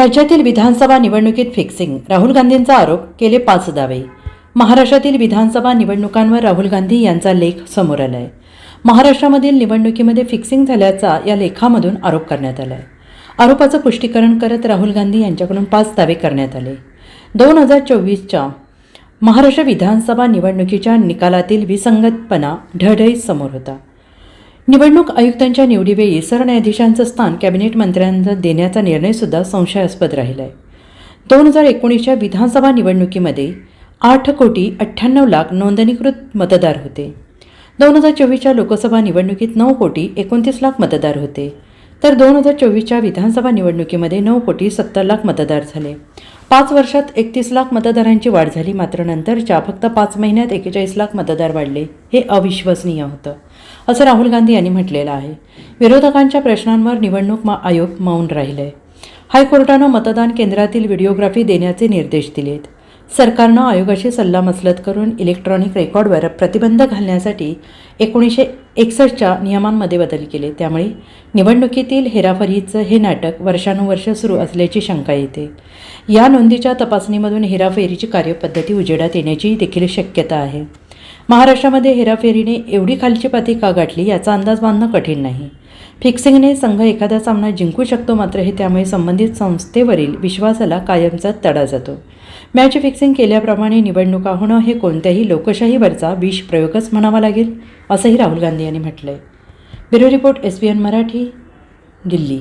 राज्यातील विधानसभा निवडणुकीत फिक्सिंग राहुल गांधींचा आरोप केले पाच दावे. महाराष्ट्रातील विधानसभा निवडणुकांवर राहुल गांधी यांचा लेख समोर आलाय. महाराष्ट्रामधील निवडणुकीमध्ये फिक्सिंग झाल्याचा या लेखामधून आरोप करण्यात आलाय. आरोपाचं पुष्टीकरण करत राहुल गांधी यांच्याकडून पाच दावे करण्यात आले. दोन हजार चोवीसच्या महाराष्ट्र विधानसभा निवडणुकीच्या निकालातील विसंगतपणा ढळढळीत समोर होता. निवडणूक आयुक्तांच्या निवडीवेळी सरन्यायाधीशांचं स्थान कॅबिनेट मंत्र्यांना देण्याचा निर्णयसुद्धा संशयास्पद राहिला आहे दोन हजार एकोणीसच्या विधानसभा निवडणुकीमध्ये आठ कोटी अठ्ठ्याण्णव लाख नोंदणीकृत मतदार होते. दोन हजार चोवीसच्या लोकसभा निवडणुकीत नऊ कोटी एकोणतीस लाख मतदार होते. तर दोन हजार चोवीसच्या विधानसभा निवडणुकीमध्ये नऊ कोटी सत्तर लाख मतदार झाले. पाच वर्षात एकतीस लाख मतदारांची वाढ झाली मात्र नंतरच्या फक्त पाच महिन्यात एकेचाळीस लाख मतदार वाढले हे अविश्वसनीय होतं असं राहुल गांधी यांनी म्हटलेलं आहे. विरोधकांच्या प्रश्नांवर निवडणूक मा आयोग मौन राहिले हायकोर्टानं मतदान केंद्रातील व्हिडिओग्राफी देण्याचे निर्देश दिलेत. सरकारनं आयोगाशी सल्लामसलत करून इलेक्ट्रॉनिक रेकॉर्डवर प्रतिबंध घालण्यासाठी एकोणीसशे एकसष्टच्या नियमांमध्ये बदल केले. त्यामुळे निवडणुकीतील हेराफेरीचं हे नाटक वर्षानुवर्ष सुरू असल्याची शंका येते. या नोंदीच्या तपासणीमधून हेराफेरीची कार्यपद्धती उजेडात येण्याची देखील शक्यता आहे. महाराष्ट्रामध्ये हेराफेरीने एवढी खालची पाती का गाठली याचा अंदाज बांधणं कठीण नाही. फिक्सिंगने संघ एखादा सामना जिंकू शकतो मात्र हे त्यामुळे संबंधित संस्थेवरील विश्वासाला कायमचा तडा जातो. मॅच फिक्सिंग केल्याप्रमाणे निवडणुका होणं हे कोणत्याही लोकशाहीवरचा विष प्रयोगच म्हणावा लागेल असंही राहुल गांधी यांनी म्हटलं आहे bureau report S B N Marathi Delhi.